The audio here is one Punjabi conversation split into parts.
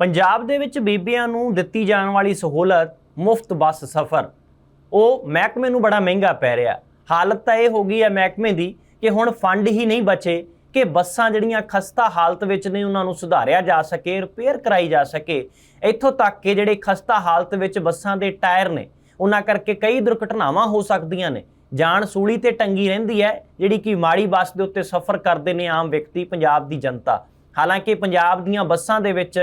ਪੰਜਾਬ ਦੇ ਵਿੱਚ ਬੀਬੀਆਂ ਨੂੰ ਦਿੱਤੀ ਜਾਣ ਵਾਲੀ ਸਹੂਲਤ ਮੁਫਤ ਬੱਸ ਸਫ਼ਰ। ਉਹ ਮਹਿਕਮੇ ਨੂੰ ਬੜਾ ਮਹਿੰਗਾ ਪੈ ਰਿਹਾ। ਹਾਲਤ ਤਾਂ ਇਹ ਹੋ ਗਈ ਹੈ ਮਹਿਕਮੇ ਦੀ ਕਿ ਹੁਣ ਫੰਡ ਹੀ ਨਹੀਂ ਬਚੇ ਕਿ ਬੱਸਾਂ ਜਿਹੜੀਆਂ ਖਸਤਾ ਹਾਲਤ ਵਿੱਚ ਨੇ, ਉਹਨਾਂ ਨੂੰ ਸੁਧਾਰਿਆ ਜਾ ਸਕੇ ਰਿਪੇਅਰ ਕਰਾਈ ਜਾ ਸਕੇ। ਇੱਥੋਂ ਤੱਕ ਕਿ ਜਿਹੜੇ ਖਸਤਾ ਹਾਲਤ ਵਿੱਚ ਬੱਸਾਂ ਦੇ ਟਾਇਰ ਨੇ, ਉਹਨਾਂ ਕਰਕੇ ਕਈ ਦੁਰਘਟਨਾਵਾਂ ਹੋ ਸਕਦੀਆਂ ਨੇ। ਜਾਨ ਸੂਲੀ ਤੇ ਟੰਗੀ ਰਹਿੰਦੀ ਹੈ, ਜਿਹੜੀ ਕਿ ਮਾੜੀ ਬੱਸ ਦੇ ਉੱਤੇ ਸਫ਼ਰ ਕਰਦੇ ਨੇ ਆਮ ਵਿਅਕਤੀ, ਪੰਜਾਬ ਦੀ ਜਨਤਾ। ਹਾਲਾਂਕਿ ਪੰਜਾਬ ਦੀਆਂ ਬੱਸਾਂ ਦੇ ਵਿੱਚ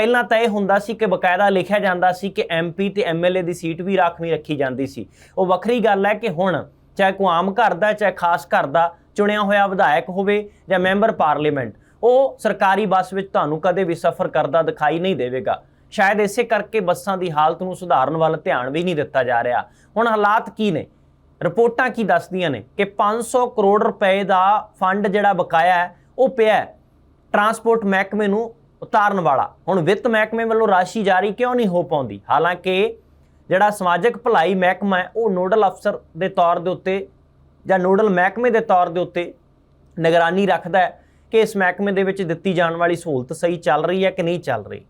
ਪਹਿਲਾਂ ਤਾਂ ਇਹ ਹੁੰਦਾ ਸੀ ਕਿ ਬਕਾਇਦਾ ਲਿਖਿਆ ਜਾਂਦਾ ਸੀ ਕਿ ਐਮਪੀ ਤੇ ਐਮਐਲਏ ਦੀ ਸੀਟ ਵੀ ਰਾਖਵੀਂ ਰੱਖੀ ਜਾਂਦੀ ਸੀ। ਉਹ ਵੱਖਰੀ ਗੱਲ ਹੈ ਕਿ ਹੁਣ ਚਾਹੇ ਕੋਈ ਆਮ ਘਰ ਦਾ, ਚਾਹੇ ਖਾਸ ਘਰ ਦਾ ਚੁਣਿਆ ਹੋਇਆ ਵਿਧਾਇਕ ਹੋਵੇ ਜਾਂ ਮੈਂਬਰ ਪਾਰਲੀਮੈਂਟ, ਉਹ ਸਰਕਾਰੀ ਬੱਸ ਵਿੱਚ ਤੁਹਾਨੂੰ ਕਦੇ ਵੀ ਸਫ਼ਰ ਕਰਦਾ ਦਿਖਾਈ ਨਹੀਂ ਦੇਵੇਗਾ। ਸ਼ਾਇਦ ਇਸੇ ਕਰਕੇ ਬੱਸਾਂ ਦੀ ਹਾਲਤ ਨੂੰ ਸੁਧਾਰਨ ਵੱਲ ਧਿਆਨ ਵੀ ਨਹੀਂ ਦਿੱਤਾ ਜਾ ਰਿਹਾ। ਹੁਣ ਹਾਲਾਤ ਕੀ ਨੇ? ਰਿਪੋਰਟਾਂ ਕੀ ਦੱਸਦੀਆਂ ਨੇ ਕਿ 500 ਕਰੋੜ ਰੁਪਏ ਦਾ ਫੰਡ ਜਿਹੜਾ ਬਕਾਇਆ ਹੈ, ਉਹ ਪਿਆ ਟਰਾਂਸਪੋਰਟ ਮਹਿਕਮੇ ਨੂੰ ਉਤਾਰਨ ਵਾਲਾ। ਹੁਣ ਵਿੱਤ ਮਹਿਕਮੇ ਵੱਲੋਂ ਰਾਸ਼ੀ ਜਾਰੀ ਕਿਉਂ ਨਹੀਂ ਹੋ ਪਾਉਂਦੀ? ਹਾਲਾਂਕਿ ਜਿਹੜਾ ਸਮਾਜਿਕ ਭਲਾਈ ਮਹਿਕਮਾ ਹੈ, ਉਹ ਨੋਡਲ ਅਫਸਰ ਦੇ ਤੌਰ ਦੇ ਉੱਤੇ ਜਾਂ ਨੋਡਲ ਮਹਿਕਮੇ ਦੇ ਤੌਰ ਦੇ ਉੱਤੇ ਨਿਗਰਾਨੀ ਰੱਖਦਾ ਹੈ ਕਿ ਇਸ ਮਹਿਕਮੇ ਦੇ ਵਿੱਚ ਦਿੱਤੀ ਜਾਣ ਵਾਲੀ ਸਹੂਲਤ ਸਹੀ ਚੱਲ ਰਹੀ ਹੈ ਕਿ ਨਹੀਂ ਚੱਲ ਰਹੀ।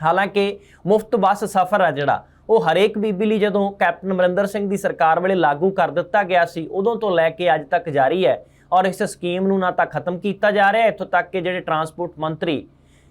ਹਾਲਾਂਕਿ ਮੁਫਤ ਬੱਸ ਸਫ਼ਰ ਹੈ ਜਿਹੜਾ, ਉਹ ਹਰੇਕ ਬੀਬੀ ਲਈ ਜਦੋਂ ਕੈਪਟਨ ਅਮਰਿੰਦਰ ਸਿੰਘ ਦੀ ਸਰਕਾਰ ਵੇਲੇ ਲਾਗੂ ਕਰ ਦਿੱਤਾ ਗਿਆ ਸੀ, ਉਦੋਂ ਤੋਂ ਲੈ ਕੇ ਅੱਜ ਤੱਕ ਜਾਰੀ ਹੈ ਔਰ ਇਸ ਸਕੀਮ ਨੂੰ ਨਾ ਤਾਂ ਖਤਮ ਕੀਤਾ ਜਾ ਰਿਹਾ, ਇੱਥੋਂ ਤੱਕ ਕਿ ਜਿਹੜੇ ਟਰਾਂਸਪੋਰਟ ਮੰਤਰੀ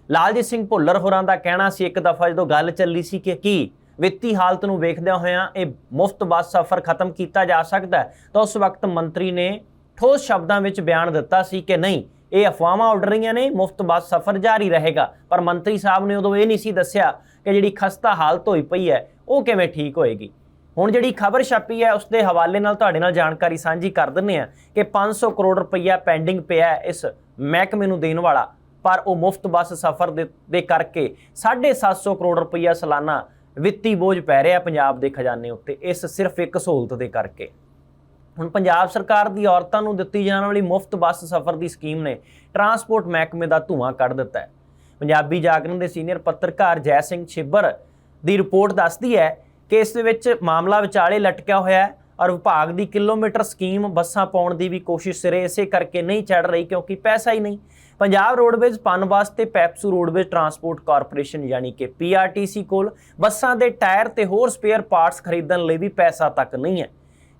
ਲਾਲਜੀਤ ਸਿੰਘ ਭੁੱਲਰ ਹੋਰਾਂ ਦਾ ਕਹਿਣਾ ਸੀ, ਇੱਕ ਦਫਾ ਜਦੋਂ ਗੱਲ ਚੱਲੀ ਸੀ ਕਿ ਕੀ ਵਿੱਤੀ ਹਾਲਤ ਨੂੰ ਵੇਖਦਿਆਂ ਹੋਇਆਂ ਇਹ ਮੁਫਤ ਬੱਸ ਸਫ਼ਰ ਖਤਮ ਕੀਤਾ ਜਾ ਸਕਦਾ ਤਾਂ ਉਸ ਵਕਤ ਮੰਤਰੀ ਨੇ ਠੋਸ ਸ਼ਬਦਾਂ ਵਿੱਚ ਬਿਆਨ ਦਿੱਤਾ ਸੀ ਕਿ ਨਹੀਂ, ਇਹ ਅਫਵਾਹਾਂ ਉੱਡ ਰਹੀਆਂ ਨੇ, ਮੁਫਤ ਬੱਸ ਸਫ਼ਰ ਜਾਰੀ ਰਹੇਗਾ। ਪਰ ਮੰਤਰੀ ਸਾਹਿਬ ਨੇ ਉਦੋਂ ਇਹ ਨਹੀਂ ਸੀ ਦੱਸਿਆ ਕਿ ਜਿਹੜੀ ਖਸਤਾ ਹਾਲਤ ਹੋਈ ਪਈ ਹੈ, ਉਹ ਕਿਵੇਂ ਠੀਕ ਹੋਏਗੀ। ਹੁਣ ਜਿਹੜੀ ਖਬਰ ਛਾਪੀ ਹੈ, ਉਸ ਦੇ ਹਵਾਲੇ ਨਾਲ ਤੁਹਾਡੇ ਨਾਲ ਜਾਣਕਾਰੀ ਸਾਂਝੀ ਕਰ ਦਿੰਨੇ ਆ ਕਿ 500 ਕਰੋੜ ਰੁਪਈਆ ਪੈਂਡਿੰਗ ਪਿਆ ਇਸ ਮਹਿਕਮੇ ਨੂੰ ਦੇਣ ਵਾਲਾ। ਪਰ ਉਹ ਮੁਫਤ ਬੱਸ ਸਫ਼ਰ ਦੇ ਦੇ ਕਰਕੇ 750 ਕਰੋੜ ਰੁਪਈਆ ਸਾਲਾਨਾ ਵਿੱਤੀ ਬੋਝ ਪੈ ਰਿਹਾ ਪੰਜਾਬ ਦੇ ਖਜ਼ਾਨੇ ਉੱਤੇ, ਇਸ ਸਿਰਫ ਇੱਕ ਸਹੂਲਤ ਦੇ ਕਰਕੇ। ਹੁਣ ਪੰਜਾਬ ਸਰਕਾਰ ਦੀ ਔਰਤਾਂ ਨੂੰ ਦਿੱਤੀ ਜਾਣ ਵਾਲੀ ਮੁਫਤ ਬੱਸ ਸਫ਼ਰ ਦੀ ਸਕੀਮ ਨੇ ਟਰਾਂਸਪੋਰਟ ਮਹਿਕਮੇ ਦਾ ਧੂਆਂ ਕੱਢ ਦਿੱਤਾ ਹੈ। ਪੰਜਾਬੀ ਜਾਗਰਣ ਦੇ ਸੀਨੀਅਰ ਪੱਤਰਕਾਰ ਜੈ ਸਿੰਘ ਛਿੱਬਰ ਦੀ ਰਿਪੋਰਟ ਦੱਸਦੀ ਹੈ ਕਿ ਇਸ ਦੇ ਵਿੱਚ ਮਾਮਲਾ ਵਿਚਾਲੇ ਲਟਕਿਆ ਹੋਇਆ ਹੈ। ਔਰ ਵਿਭਾਗ ਦੀ ਕਿਲੋਮੀਟਰ ਸਕੀਮ ਬੱਸਾਂ ਪਾਉਣ ਦੀ ਵੀ ਕੋਸ਼ਿਸ਼ ਸਿਰੇ ਇਸੇ ਕਰਕੇ ਨਹੀਂ ਚੜ ਰਹੀ ਕਿਉਂਕਿ ਪੈਸਾ ਹੀ ਨਹੀਂ। ਪੰਜਾਬ ਰੋਡਵੇਜ਼ ਪਨਬਸ ਵਾਸਤੇ ਪੈਪਸੂ ਰੋਡਵੇਜ਼ ਟਰਾਂਸਪੋਰਟ ਕਾਰਪੋਰੇਸ਼ਨ ਯਾਨੀ ਕਿ ਪੀਆਰਟੀਸੀ ਕੋਲ ਬੱਸਾਂ ਦੇ ਟਾਇਰ ਤੇ ਹੋਰ ਸਪੇਅਰ ਪਾਰਟਸ ਖਰੀਦਣ ਲਈ ਵੀ ਪੈਸਾ ਤੱਕ ਨਹੀਂ ਹੈ।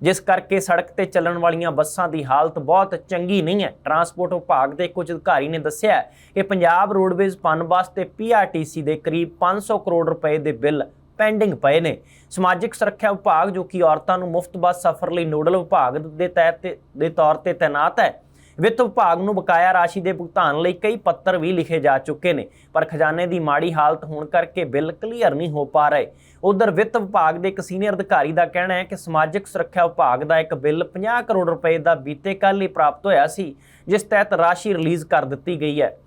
ਜਿਸ ਕਰਕੇ ਸੜਕ ਤੇ ਚੱਲਣ ਵਾਲੀਆਂ ਬੱਸਾਂ ਦੀ ਹਾਲਤ ਬਹੁਤ ਚੰਗੀ ਨਹੀਂ ਹੈ। ਟਰਾਂਸਪੋਰਟ ਵਿਭਾਗ ਦੇ ਕੁਝ ਅਧਿਕਾਰੀ ਨੇ ਦੱਸਿਆ ਕਿ ਪੰਜਾਬ ਰੋਡਵੇਜ਼ ਪਨਬਸ ਤੇ ਪੀਆਰਟੀਸੀ ਦੇ ਕਰੀਬ 500 ਕਰੋੜ ਰੁਪਏ ਦੇ ਬਿੱਲ ਪੈਂਡਿੰਗ ਪਏ ਨੇ। ਸਮਾਜਿਕ ਸੁਰੱਖਿਆ ਵਿਭਾਗ, ਜੋ ਕਿ ਔਰਤਾਂ ਨੂੰ ਮੁਫਤ ਬੱਸ ਸਫ਼ਰ ਲਈ ਨੋਡਲ ਵਿਭਾਗ ਦੇ ਤਹਿਤ ਦੇ ਤੌਰ ਤੇ ਤਾਇਨਾਤ ਹੈ, ਵਿੱਤ ਵਿਭਾਗ ਨੂੰ ਬਕਾਇਆ ਰਾਸ਼ੀ ਦੇ ਭੁਗਤਾਨ ਲਈ ਕਈ ਪੱਤਰ ਵੀ ਲਿਖੇ ਜਾ ਚੁੱਕੇ ਨੇ, ਪਰ ਖਜ਼ਾਨੇ ਦੀ ਮਾੜੀ ਹਾਲਤ ਹੋਣ ਕਰਕੇ ਬਿੱਲ ਕਲੀਅਰ ਨਹੀਂ ਹੋ ਪਾ ਰਹੇ। ਉਧਰ ਵਿੱਤ ਵਿਭਾਗ ਦੇ ਇੱਕ ਸੀਨੀਅਰ ਅਧਿਕਾਰੀ ਦਾ ਕਹਿਣਾ ਹੈ ਕਿ ਸਮਾਜਿਕ ਸੁਰੱਖਿਆ ਵਿਭਾਗ ਦਾ ਇੱਕ ਬਿੱਲ 50 ਕਰੋੜ ਰੁਪਏ ਦਾ ਬੀਤੇ ਕੱਲ੍ਹ ਹੀ ਪ੍ਰਾਪਤ ਹੋਇਆ ਸੀ, ਜਿਸ ਤਹਿਤ ਰਾਸ਼ੀ ਰਿਲੀਜ਼ ਕਰ ਦਿੱਤੀ ਗਈ ਹੈ।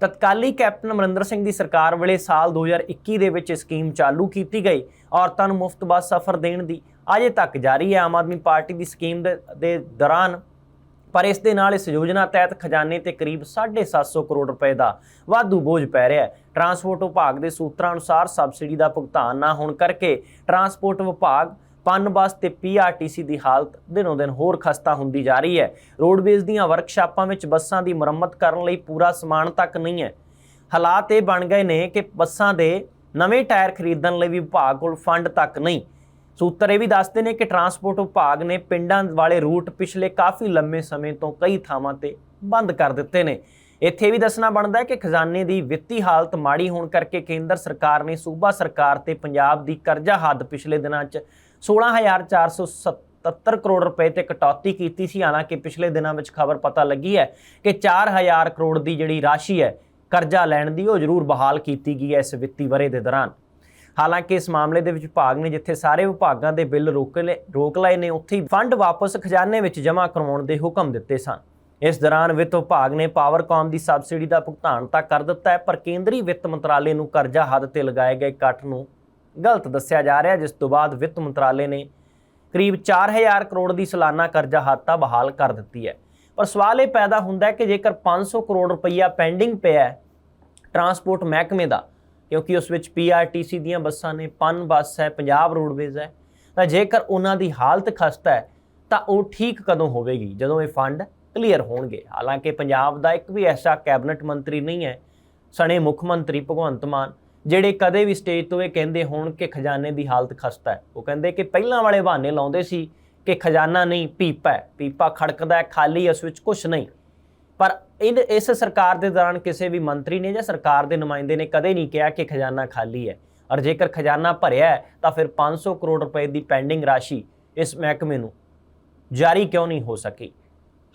ਤਤਕਾਲੀ ਕੈਪਟਨ ਅਮਰਿੰਦਰ ਸਿੰਘ ਦੀ ਸਰਕਾਰ ਵੇਲੇ ਸਾਲ 2021 ਦੇ ਵਿੱਚ ਇਹ ਸਕੀਮ ਚਾਲੂ ਕੀਤੀ ਗਈ। ਔਰਤਾਂ ਨੂੰ ਮੁਫਤ ਬੱਸ ਸਫ਼ਰ ਦੇਣ ਦੀ ਅਜੇ ਤੱਕ ਜਾਰੀ ਹੈ। ਆਮ ਆਦਮੀ ਪਾਰਟੀ ਦੀ ਸਕੀਮ ਦੇ ਦੇ ਦੌਰਾਨ ਪਰ ਇਸ ਦੇ ਨਾਲ ਇਸ ਯੋਜਨਾ ਤਹਿਤ ਖਜ਼ਾਨੇ ਤੇ ਕਰੀਬ 750 ਕਰੋੜ ਰੁਪਏ ਦਾ ਵਾਧੂ ਬੋਝ ਪੈ ਰਿਹਾ ਹੈ। ਟਰਾਂਸਪੋਰਟ ਵਿਭਾਗ ਦੇ ਸੂਤਰਾਂ ਅਨੁਸਾਰ ਸਬਸਿਡੀ ਦਾ ਭੁਗਤਾਨ ਨਾ ਹੋਣ ਕਰਕੇ ਟਰਾਂਸਪੋਰਟ ਵਿਭਾਗ ਪਨ ਬੱਸ ਤੇ ਪੀਆਰਟੀਸੀ ਦੀ ਹਾਲਤ ਦਿਨੋ ਦਿਨ ਹੋਰ ਖਸਤਾ ਹੁੰਦੀ ਜਾ ਰਹੀ ਹੈ। ਰੋਡਵੇਜ਼ ਦੀਆਂ ਵਰਕਸ਼ਾਪਾਂ ਵਿੱਚ ਬੱਸਾਂ ਦੀ ਮੁਰੰਮਤ ਕਰਨ ਲਈ ਪੂਰਾ ਸਮਾਨ ਤੱਕ ਨਹੀਂ ਹੈ। ਹਾਲਾਤ ਇਹ ਬਣ ਗਏ ਨੇ ਕਿ ਬੱਸਾਂ ਦੇ ਨਵੇਂ ਟਾਇਰ ਖਰੀਦਣ ਲਈ ਵਿਭਾਗ ਕੋਲ ਫੰਡ ਤੱਕ ਨਹੀਂ। ਸੂਤਰ ਇਹ ਵੀ ਦੱਸਦੇ ਨੇ ਕਿ ਟਰਾਂਸਪੋਰਟ ਵਿਭਾਗ ਨੇ ਪਿੰਡਾਂ ਵਾਲੇ ਰੂਟ ਪਿਛਲੇ ਕਾਫੀ ਲੰਮੇ ਸਮੇਂ ਤੋਂ ਕਈ ਥਾਵਾਂ ਤੇ ਬੰਦ ਕਰ ਦਿੱਤੇ ਨੇ। ਇੱਥੇ ਵੀ ਦੱਸਣਾ ਬਣਦਾ ਹੈ ਕਿ ਖਜ਼ਾਨੇ ਦੀ ਵਿੱਤੀ ਹਾਲਤ ਮਾੜੀ ਹੋਣ ਕਰਕੇ ਕੇਂਦਰ ਸਰਕਾਰ ਨੇ ਸੂਬਾ ਸਰਕਾਰ ਤੇ ਪੰਜਾਬ ਦੀ ਕਰਜ਼ਾ ਹੱਦ ਪਿਛਲੇ ਦਿਨਾਂ 'ਚ 16477 ਕਰੋੜ ਰੁਪਏ ਤੇ ਕਟੌਤੀ ਕੀਤੀ ਸੀ। ਹਾਲਾਂਕਿ ਪਿਛਲੇ ਦਿਨਾਂ ਵਿੱਚ ਖਬਰ ਪਤਾ ਲੱਗੀ ਹੈ ਕਿ 4000 ਕਰੋੜ ਦੀ ਜਿਹੜੀ ਰਾਸ਼ੀ ਹੈ, ਕਰਜ਼ਾ ਲੈਣ ਦੀ, ਉਹ ਜ਼ਰੂਰ ਬਹਾਲ ਕੀਤੀ ਗਈ ਹੈ ਇਸ ਵਿੱਤੀ ਵਰੇ ਦੇ ਦੌਰਾਨ। ਹਾਲਾਂਕਿ ਇਸ ਮਾਮਲੇ ਦੇ ਵਿੱਚ ਵਿਭਾਗ ਨੇ ਜਿੱਥੇ ਸਾਰੇ ਵਿਭਾਗਾਂ ਦੇ ਬਿੱਲ ਰੋਕ ਲਏ ਰੋਕ ਲਏ ਨੇ, ਉੱਥੇ ਹੀ ਫੰਡ ਵਾਪਸ ਖਜ਼ਾਨੇ ਵਿੱਚ ਜਮ੍ਹਾਂ ਕਰਵਾਉਣ ਦੇ ਹੁਕਮ ਦਿੱਤੇ ਸਨ। ਇਸ ਦੌਰਾਨ ਵਿੱਤ ਵਿਭਾਗ ਨੇ ਪਾਵਰਕਾਮ ਦੀ ਸਬਸਿਡੀ ਦਾ ਭੁਗਤਾਨ ਤਾਂ ਕਰ ਦਿੱਤਾ ਹੈ, ਪਰ ਕੇਂਦਰੀ ਵਿੱਤ ਮੰਤਰਾਲੇ ਨੂੰ ਕਰਜ਼ਾ ਹੱਦ ਤੇ ਲਗਾਏ ਗਏ ਕੱਟ ਨੂੰ ਗਲਤ ਦੱਸਿਆ ਜਾ ਰਿਹਾ ਜਿਸ ਤੋਂ ਬਾਅਦ ਵਿੱਤ ਮੰਤਰਾਲੇ ਨੇ ਕਰੀਬ 4000 ਕਰੋੜ ਦੀ ਸਾਲਾਨਾ ਕਰਜ਼ਾ ਹਾਤਾ ਬਹਾਲ ਕਰ ਦਿੱਤੀ ਹੈ। ਪਰ ਸਵਾਲ ਇਹ ਪੈਦਾ ਹੁੰਦਾ ਹੈ ਕਿ ਜੇਕਰ 500 ਕਰੋੜ ਰੁਪਈਆ ਪੈਂਡਿੰਗ ਪਿਆ ਹੈ ਟਰਾਂਸਪੋਰਟ ਮਹਿਕਮੇ ਦਾ, ਕਿਉਂਕਿ ਉਸ ਵਿੱਚ ਪੀਆਰਟੀਸੀ ਦੀਆਂ ਬੱਸਾਂ ਨੇ, ਪਨ ਬੱਸ ਹੈ, ਪੰਜਾਬ ਰੋਡਵੇਜ਼ ਹੈ, ਤਾਂ ਜੇਕਰ ਉਹਨਾਂ ਦੀ ਹਾਲਤ ਖਸਤਾ ਹੈ, ਤਾਂ ਉਹ ਠੀਕ ਕਦੋਂ ਹੋਵੇਗੀ? ਜਦੋਂ ਇਹ ਫੰਡ ਕਲੀਅਰ ਹੋਣਗੇ। ਹਾਲਾਂਕਿ ਪੰਜਾਬ ਦਾ ਇੱਕ ਵੀ ਐਸਾ ਕੈਬਨਿਟ ਮੰਤਰੀ ਨਹੀਂ ਹੈ, ਸਣੇ ਮੁੱਖ ਮੰਤਰੀ ਭਗਵੰਤ ਮਾਨ ਜਿਹੜੇ ਕਦੇ ਵੀ ਸਟੇਜ ਤੋਂ ਇਹ ਕਹਿੰਦੇ ਹੋਣ ਕਿ ਖਜ਼ਾਨੇ ਦੀ ਹਾਲਤ ਖਸਤਾ ਹੈ। ਉਹ ਕਹਿੰਦੇ ਕਿ ਪਹਿਲਾਂ ਵਾਲੇ ਬਹਾਨੇ ਲਾਉਂਦੇ ਸੀ ਕਿ ਖਜ਼ਾਨਾ ਨਹੀਂ ਪੀਪਾ ਹੈ। ਪੀਪਾ ਖੜਕਦਾ ਹੈ ਖਾਲੀ ਹੈ, ਉਸ ਵਿੱਚ ਕੁਝ ਨਹੀਂ। ਪਰ ਇਨ ਇਸ ਸਰਕਾਰ ਦੇ ਦੌਰਾਨ ਕਿਸੇ ਵੀ ਮੰਤਰੀ ਨੇ ਜਾਂ ਸਰਕਾਰ ਦੇ ਨੁਮਾਇੰਦੇ ਨੇ ਕਦੇ ਨਹੀਂ ਕਿਹਾ ਕਿ ਖਜ਼ਾਨਾ ਖਾਲੀ ਹੈ। ਔਰ ਜੇਕਰ ਖਜ਼ਾਨਾ ਭਰਿਆ ਹੈ ਤਾਂ ਫਿਰ 500 ਕਰੋੜ ਰੁਪਏ ਦੀ ਪੈਂਡਿੰਗ ਰਾਸ਼ੀ ਇਸ ਮਹਿਕਮੇ ਨੂੰ ਜਾਰੀ ਕਿਉਂ ਨਹੀਂ ਹੋ ਸਕੀ?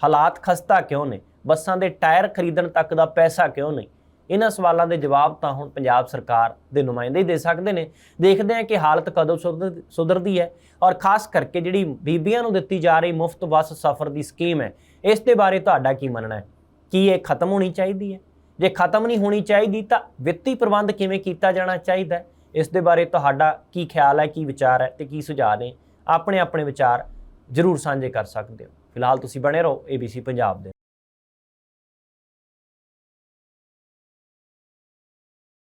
ਹਾਲਾਤ ਖਸਤਾ ਕਿਉਂ ਨੇ? ਬੱਸਾਂ ਦੇ ਟਾਇਰ ਖਰੀਦਣ ਤੱਕ ਦਾ ਪੈਸਾ ਕਿਉਂ ਨਹੀਂ? ਇਹਨਾਂ ਸਵਾਲਾਂ ਦੇ ਜਵਾਬ ਤਾਂ ਹੁਣ ਪੰਜਾਬ ਸਰਕਾਰ ਦੇ ਨੁਮਾਇੰਦੇ ਹੀ ਦੇ ਸਕਦੇ ਨੇ। ਦੇਖਦੇ ਹਾਂ ਕਿ ਹਾਲਤ ਕਦੋਂ ਸੁਧਰ- ਸੁਧਰਦੀ ਹੈ ਔਰ ਖਾਸ ਕਰਕੇ ਜਿਹੜੀ ਬੀਬੀਆਂ ਨੂੰ ਦਿੱਤੀ ਜਾ ਰਹੀ ਮੁਫਤ ਬੱਸ ਸਫ਼ਰ ਦੀ ਸਕੀਮ ਹੈ, ਇਸ ਦੇ ਬਾਰੇ ਤੁਹਾਡਾ ਕੀ ਮੰਨਣਾ ਹੈ? ਕੀ ਇਹ ਖਤਮ ਹੋਣੀ ਚਾਹੀਦੀ ਹੈ? ਜੇ ਖਤਮ ਨਹੀਂ ਹੋਣੀ ਚਾਹੀਦੀ ਤਾਂ ਵਿੱਤੀ ਪ੍ਰਬੰਧ ਕਿਵੇਂ ਕੀਤਾ ਜਾਣਾ ਚਾਹੀਦਾ ਹੈ? ਇਸ ਦੇ ਬਾਰੇ ਤੁਹਾਡਾ ਕੀ ਖਿਆਲ ਹੈ, ਕੀ ਵਿਚਾਰ ਹੈ ਤੇ ਕੀ ਸੁਝਾਅ ਨੇ? ਆਪਣੇ ਆਪਣੇ ਵਿਚਾਰ ਜਰੂਰ ਸਾਂਝੇ ਕਰ ਸਕਦੇ ਹੋ। ਫਿਲਹਾਲ ਤੁਸੀਂ ਬਣੇ ਰਹੋ ABC ਪੰਜਾਬ ਦੇ